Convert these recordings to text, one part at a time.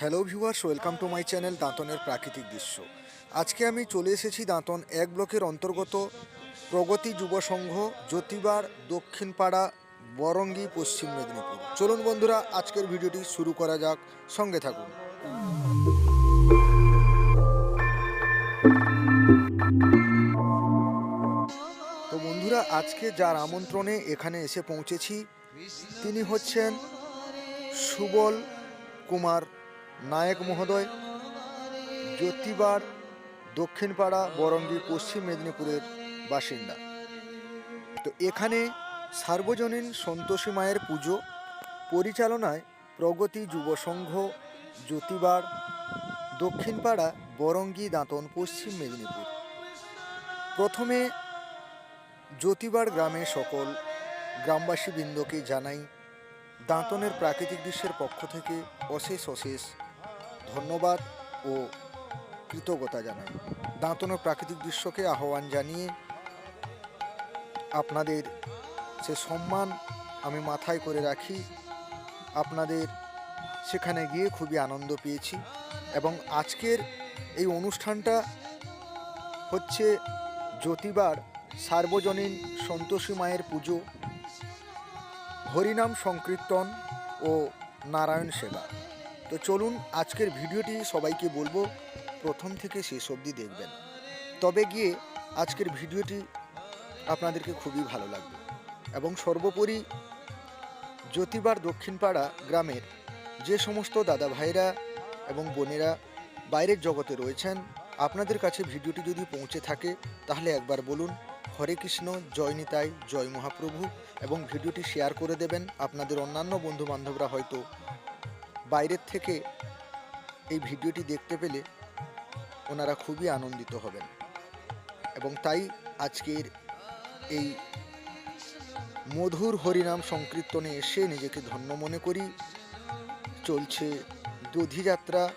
Hello viewers welcome to my channel দাঁতনের প্রাকৃতিক দৃশ্য আজকে আমি চলে এসেছি দাঁতন এক ব্লকের অন্তর্গত প্রগতি যুব সংঘ, জ্যোতিবার, দক্ষিণপাড়া, বরঙ্গি, পশ্চিম মেদিনীপুর। চলুন বন্ধুরা, আজকের ভিডিওটি শুরু করা যাক। সঙ্গে থাকুন। তো বন্ধুরা, আজকে যার আমন্ত্রণে এখানে এসে পৌঁছেছি, তিনি হচ্ছেন সুবল কুমার নায়ক মহোদয়, জ্যোতিবার দক্ষিণপাড়া বরঙ্গি পশ্চিম মেদিনীপুরের বাসিন্দা। তো এখানে সার্বজনীন সন্তোষী মায়ের পুজো, পরিচালনায় প্রগতি যুব সংঘ, জ্যোতিবার দক্ষিণপাড়া বরঙ্গি দাঁতন, পশ্চিম মেদিনীপুর। প্রথমে জ্যোতিবার গ্রামে সকল গ্রামবাসী বৃন্দকে জানাই দাঁতনের প্রাকৃতিক দৃশ্যের পক্ষ থেকে অশেষ অশেষ ধন্যবাদ ও কৃতজ্ঞতা জানাই। দাঁতনের প্রাকৃতিক দৃশ্যকে আহ্বান জানিয়ে আপনাদের সে সম্মান আমি মাথায় করে রাখি। আপনাদের সেখানে গিয়ে খুবই আনন্দ পেয়েছি এবং আজকের এই অনুষ্ঠানটা হচ্ছে জ্যোতিবার সার্বজনীন সন্তোষী মায়ের পুজো। হরিনাম সংকীর্তন ও নারায়ণ সেবা। তো চলুন আজকের ভিডিওটি সবাইকে বলব, প্রথম থেকে শেষ অবধি দেখবেন। তবে গিয়ে আজকের ভিডিওটি আপনাদেরকে খুবই ভালো লাগবে। এবং সর্বোপরি জ্যোতিবার দক্ষিণপাড়া গ্রামের যে সমস্ত দাদা ভাইরা এবং বোনেরা বাইরের জগতে রয়েছেন, আপনাদের কাছে ভিডিওটি যদি পৌঁছে থাকে, তাহলে একবার বলুন, হরে কৃষ্ণ, জয় নিতাই, জয় মহাপ্রভু। এবং ভিডিওটি শেয়ার করে দেবেন আপনাদের অন্যান্য বন্ধু বান্ধবরা হয়তো বাইরের থেকে এই ভিডিওটি দেখতে পেলে ওনারা খুবই আনন্দিত হবেন। এবং তাই আজকের এই মধুর হরিনাম সংকীর্তনে এসে নিজেকে ধন্য মনে করি। চলছে দধিযাত্রা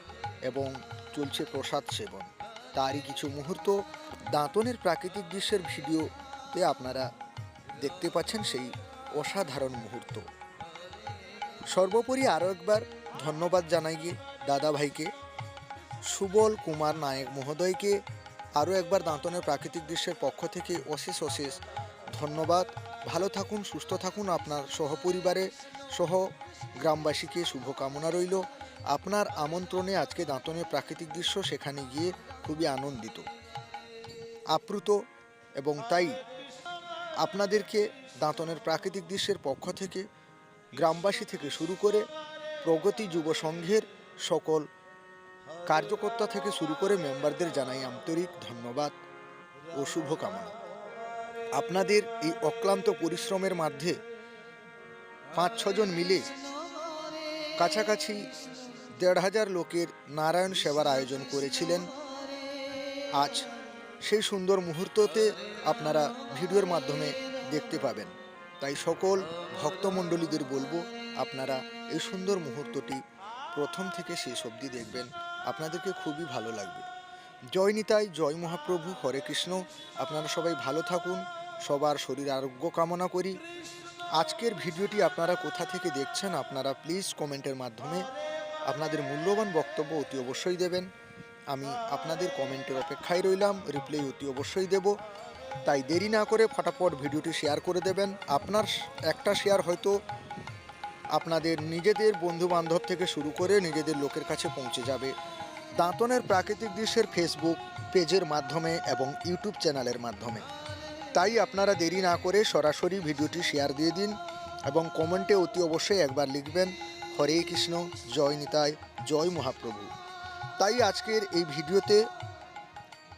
এবং চলছে প্রসাদ সেবন। তারই কিছু মুহূর্ত, দাঁতনের প্রাকৃতিক দৃশ্যের ভিডিওতে আপনারা দেখতে পাচ্ছেন সেই অসাধারণ মুহূর্ত। সর্বোপরি আরও একবার ধন্যবাদ জানাই গিয়ে দাদা ভাইকে, সুবল কুমার নায়ক মহোদয়কে আরও একবার দাঁতনের প্রাকৃতিক দৃশ্যের পক্ষ থেকে অশেষ অশেষ ধন্যবাদ। ভালো থাকুন, সুস্থ থাকুন, আপনার সহপরিবারে সহ গ্রামবাসীকে শুভকামনা রইল। আপনার আমন্ত্রণে আজকে দাঁতনের প্রাকৃতিক দৃশ্য সেখানে গিয়ে খুবই আনন্দিত, আপ্লুত এবং তাই আপনাদেরকে দাঁতনের প্রাকৃতিক দৃশ্যের পক্ষ থেকে গ্রামবাসী থেকে শুরু করে প্রগতি যুব সংঘের সকল কার্যকর্তা থেকে শুরু করে মেম্বারদের জানাই আন্তরিক ধন্যবাদ ও শুভকামনা। আপনাদের এই অক্লান্ত পরিশ্রমের মধ্যে পাঁচ ছজন মিলে কাছাকাছি দেড় হাজার লোকের নারায়ণ সেবার আয়োজন করেছিলেন। আজ সেই সুন্দর মুহূর্ততে আপনারা ভিডিওর মাধ্যমে দেখতে পাবেন। তাই সকল ভক্তমণ্ডলীদের বলব, আপনারা এই সুন্দর মুহূর্তটি প্রথম থেকে শেষ অবধি দেখবেন। আপনাদেরকে খুবই ভালো লাগবে। জয় নিতাই, জয় মহাপ্রভু, হরে কৃষ্ণ। আপনারা সবাই ভালো থাকুন, সবার শরীর আরোগ্য কামনা করি। আজকের ভিডিওটি আপনারা কোথা থেকে দেখছেন আপনারা প্লিজ কমেন্টের মাধ্যমে আপনাদের মূল্যবান বক্তব্য অতি অবশ্যই দেবেন। আমি আপনাদের কমেন্টের অপেক্ষায় রইলাম রিপ্লাই অতি অবশ্যই দেব। তাই দেরি না করে ফটাফট ভিডিওটি শেয়ার করে দেবেন। আপনার একটা শেয়ার হয়তো আপনাদের নিজেদের বন্ধু বান্ধব থেকে শুরু করে নিজেদের লোকের কাছে পৌঁছে যাবে। দাঁতনের প্রাকৃতিক দৃশ্যের ফেসবুক পেজের মাধ্যমে এবং ইউটিউব চ্যানেলের মাধ্যমে। তাই আপনারা দেরি না করে সরাসরি ভিডিওটি শেয়ার দিয়ে দিন এবং কমেন্টে অতি অবশ্যই একবার লিখবেন, হরে কৃষ্ণ, জয় নিতাই, জয় মহাপ্রভু। তাই আজকের এই ভিডিওতে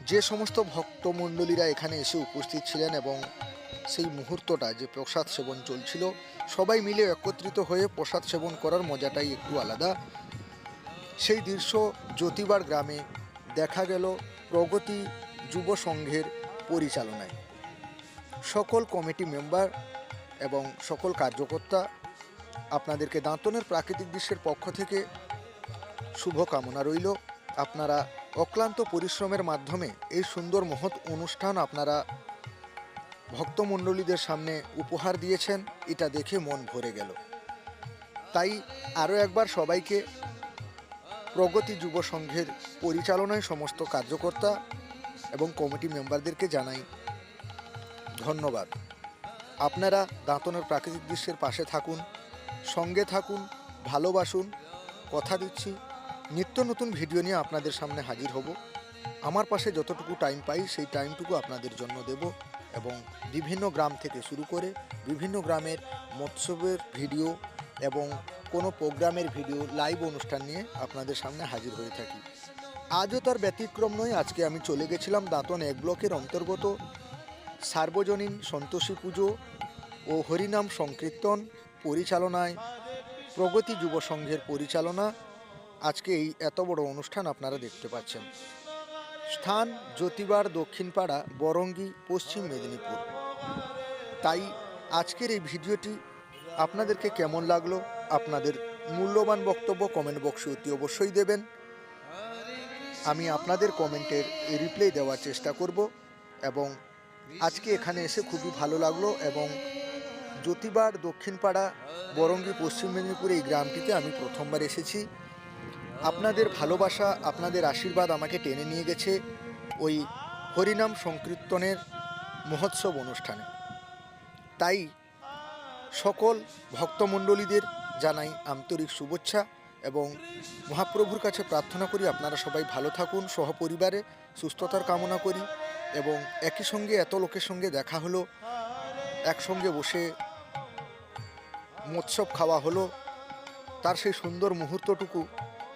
যে সমস্ত ভক্তমণ্ডলীরা এখানে এসে উপস্থিত ছিলেন এবং সেই মুহূর্তটা যে প্রসাদ সেবন চলছিল, সবাই মিলে একত্রিত হয়ে প্রসাদ সেবন করার মজাটাই একটু আলাদা। সেই দৃশ্য জ্যোতিবার গ্রামে দেখা গেল প্রগতি যুব সংঘের পরিচালনায়। সকল কমিটি মেম্বার এবং সকল কার্যকর্তা, আপনাদেরকে দাঁতনের প্রাকৃতিক দৃশ্যের পক্ষ থেকে শুভকামনা রইল। আপনারা অক্লান্ত পরিশ্রমের মাধ্যমে এই সুন্দর মহৎ অনুষ্ঠান আপনারা ভক্তমণ্ডলীদের সামনে উপহার দিয়েছেন, এটা দেখে মন ভরে গেল। তাই আরও একবার সবাইকে প্রগতি যুব সংঘের পরিচালনায় সমস্ত কার্যকর্তা এবং কমিটি মেম্বারদেরকে জানাই ধন্যবাদ। আপনারা দাঁতনের প্রাকৃতিক দৃশ্যের পাশে থাকুন, সঙ্গে থাকুন, ভালোবাসুন, কথা দিচ্ছি। নিত্য নতুন ভিডিও নিয়ে আপনাদের সামনে হাজির হব। আমার পাশে যতটুকু টাইম পাই, সেই টাইমটুকু আপনাদের জন্য দেব এবং বিভিন্ন গ্রাম থেকে শুরু করে বিভিন্ন গ্রামের মৎস্যবের ভিডিও এবং কোনো প্রোগ্রামের ভিডিও লাইভ অনুষ্ঠান নিয়ে আপনাদের সামনে হাজির হয়ে থাকি। আজও তার ব্যতিক্রম নয়, আজকে আমি চলে গেছিলাম দাঁতন এক ব্লকের অন্তর্গত সার্বজনীন সন্তোষী পুজো ও হরিনাম সংকীর্তন পরিচালনায় প্রগতি যুব সংঘের পরিচালনা আজকে এই এত বড় অনুষ্ঠান আপনারা দেখতে পাচ্ছেন। স্থান জ্যোতিবার দক্ষিণপাড়া, বরঙ্গি, পশ্চিম মেদিনীপুর। তাই আজকের এই ভিডিওটি আপনাদেরকে কেমন লাগল, আপনাদের মূল্যবান বক্তব্য কমেন্ট বক্সে অতি অবশ্যই দেবেন। আমি আপনাদের কমেন্টের রিপ্লাই দেওয়ার চেষ্টা করব এবং আজকে এখানে এসে খুবই ভালো লাগল এবং জ্যোতিবার দক্ষিণপাড়া, বরঙ্গি, পশ্চিম মেদিনীপুর এই গ্রামটিতে আমি প্রথমবার এসেছি। আপনাদের ভালোবাসা, আপনাদের আশীর্বাদ আমাকে টেনে নিয়ে গেছে ওই হরিনাম সংকীর্তনের মহোৎসব অনুষ্ঠানে। তাই সকল ভক্তমণ্ডলীদের জানাই আন্তরিক শুভেচ্ছা এবং মহাপ্রভুর কাছে প্রার্থনা করি আপনারা সবাই ভালো থাকুন, সহপরিবারে সুস্থতার কামনা করি এবং একই সঙ্গে, এত লোকের সঙ্গে দেখা হলো, একসঙ্গে বসে মৎসব খাওয়া হলো, তার সেই সুন্দর মুহূর্তটুকু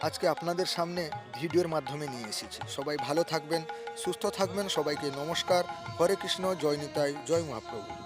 আজকে আপনাদের সামনে ভিডিওর মাধ্যমে নিয়ে এসেছি। সবাই ভালো থাকবেন, সুস্থ থাকবেন, সবাইকে নমস্কার। হরে কৃষ্ণ, জয় নিতাই, জয় মহাপ্রভু।